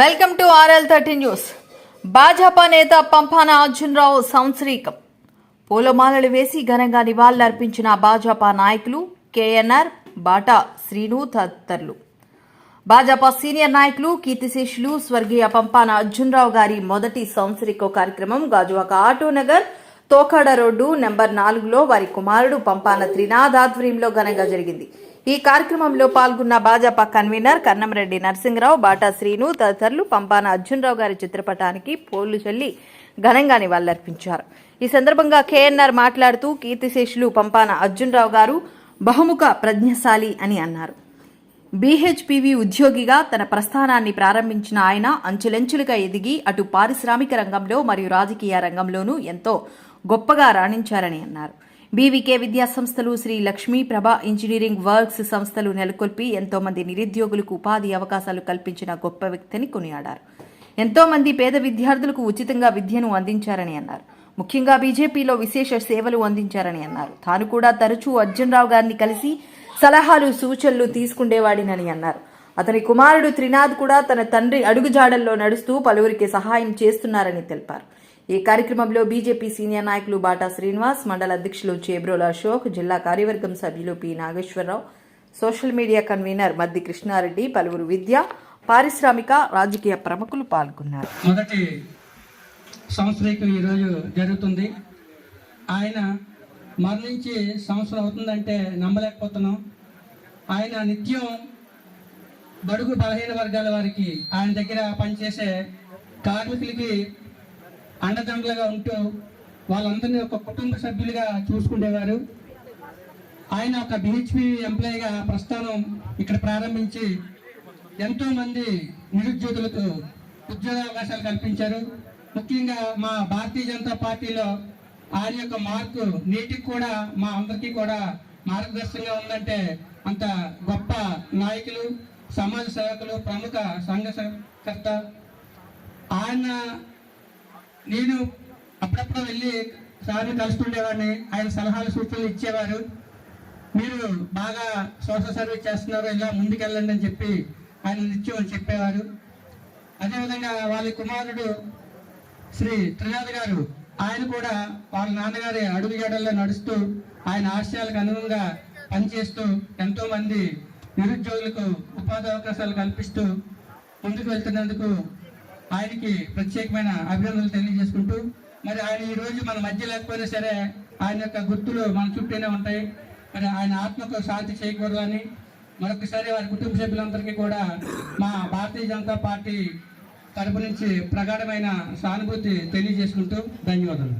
Welcome to RL thirty news. Bhajapa నేత పంపాన అర్జున్రావు సంశ్రీకం. పూలమాలలు వేసి ఘనంగా నివాళులర్పించిన భాజపా నాయకులు కేఎన్ఆర్ బాటా శ్రీను తదితరులు. భాజపా సీనియర్ నాయకులు కీర్తిశేషులు స్వర్గీయ పంపాన అర్జున్రావు గారి మొదటి సంవత్సరిక కార్యక్రమం Gajuwaka auto Nagar Tokada road number నాలుగులో వారి కుమారుడు పంపాన త్రినాథ్ ఆధ్వర్యంలో ఘనంగా జరిగింది. ఈ కార్యక్రమంలో పాల్గొన్న భాజపా కన్వీనర్ కన్నంరెడ్డి నరసింహరావు బాటా శ్రీను తదితరులు పంపాన అర్జునరావు గారి చిత్రపటానికి పోలు చల్లి ఘనంగా నివాళులర్పించారు. ఈ సందర్భంగా కేఎన్ఆర్ మాట్లాడుతూ కీర్తిశేషులు పంపాన అర్జునరావు గారు బహుముఖ ప్రజ్ఞశాలి అని అన్నారు. బీహెచ్పివి ఉద్యోగిగా తన ప్రస్థానాన్ని ప్రారంభించిన ఆయన అంచెలంచెలుగా ఎదిగి అటు పారిశ్రామిక రంగంలో మరియు రాజకీయ రంగంలోనూ ఎంతో గొప్పగా రాణించారని అన్నారు. బీవీకే విద్యాసంస్థలు శ్రీ లక్ష్మీ ప్రభ ఇంజనీరింగ్ వర్క్స్ సంస్థలు నెలకొల్పి ఎంతో మంది నిరుద్యోగులకు ఉపాధి అవకాశాలు కల్పించిన గొప్ప వ్యక్తిని కొనియాడారు. ఎంతో మంది పేద విద్యార్థులకు ఉచితంగా విద్యను అందించారని అన్నారు. ముఖ్యంగా బీజేపీలో విశేష సేవలు అందించారని అన్నారు. తాను కూడా తరచూ అర్జునరావు గారిని కలిసి సలహాలు సూచనలు తీసుకుండేవాడినని అన్నారు. అతని కుమారుడు త్రినాథ్ కూడా తన తండ్రి అడుగుజాడల్లో నడుస్తూ పలువురికి సహాయం చేస్తున్నారని తెలిపారు. ఈ కార్యక్రమంలో బీజేపీ సీనియర్ నాయకులు బాటా శ్రీనివాస్ మండల అధ్యక్షులు చేబ్రోల అశోక్ జిల్లా కార్యవర్గం సభ్యులు P Nageswararao social media convener Maddi Krishnareddy పలువురు విద్య పారిశ్రామిక రాజకీయ ప్రముఖులు పాల్గొన్నారు. మొదటి సంవత్సరం ఈరోజు జరుగుతుంది. ఆయన మరణించి సంవత్సరం అవుతుందంటే నమ్మలేకపోతున్నాం. ఆయన నిత్యం బడుగు బలహీన వర్గాల వారికి ఆయన దగ్గర పనిచేసే కార్మికులకి అండదండలుగా ఉంటూ వాళ్ళందరినీ ఒక కుటుంబ సభ్యులుగా చూసుకునేవారు ఆయన ఒక బిహెచ్పి ఎంప్లాయీగా ప్రస్థానం ఇక్కడ ప్రారంభించి ఎంతోమంది నిరుద్యోగులకు ఉద్యోగ అవకాశాలు కల్పించారు. ముఖ్యంగా మా భారతీయ జనతా పార్టీలో ఆయన యొక్క మార్కు నేటికి కూడా మా అందరికీ కూడా మార్గదర్శకంగా ఉందంటే అంత గొప్ప నాయకులు సమాజ సేవకులు ప్రముఖ సంఘకర్త ఆయన నేను అప్పుడప్పుడు వెళ్ళి సార్ని కలుస్తుండేవాడిని. ఆయన సలహాలు సూచనలు ఇచ్చేవారు. మీరు బాగా సోషల్ సర్వీస్ చేస్తున్నారు ఇలా ముందుకెళ్ళండి అని చెప్పి ఆయన నిత్యం చెప్పేవారు. అదేవిధంగా వాళ్ళ కుమారుడు శ్రీ త్రినాథ్ గారు ఆయన కూడా వాళ్ళ నాన్నగారి అడుగుజాడల్లో నడుస్తూ ఆయన ఆశయాలకు అనుగుణంగా పనిచేస్తూ ఎంతోమంది నిరుద్యోగులకు ఉపాధి అవకాశాలు కల్పిస్తూ ముందుకు వెళ్తున్నందుకు ఆయనకి ప్రత్యేకమైన అభినందనలు తెలియజేసుకుంటూ మరి ఆయన ఈ రోజు మన మధ్య లేకపోయినా సరే ఆయన యొక్క గుర్తులు మన చుట్టూనే ఉంటాయి. మరి ఆయన ఆత్మకు శాంతి చేయకూడదు అని మరొకసారి వారి కుటుంబ సభ్యులందరికీ కూడా మా భారతీయ జనతా పార్టీ తరపు నుంచి ప్రగాఢమైన సానుభూతి తెలియజేసుకుంటూ ధన్యవాదాలు.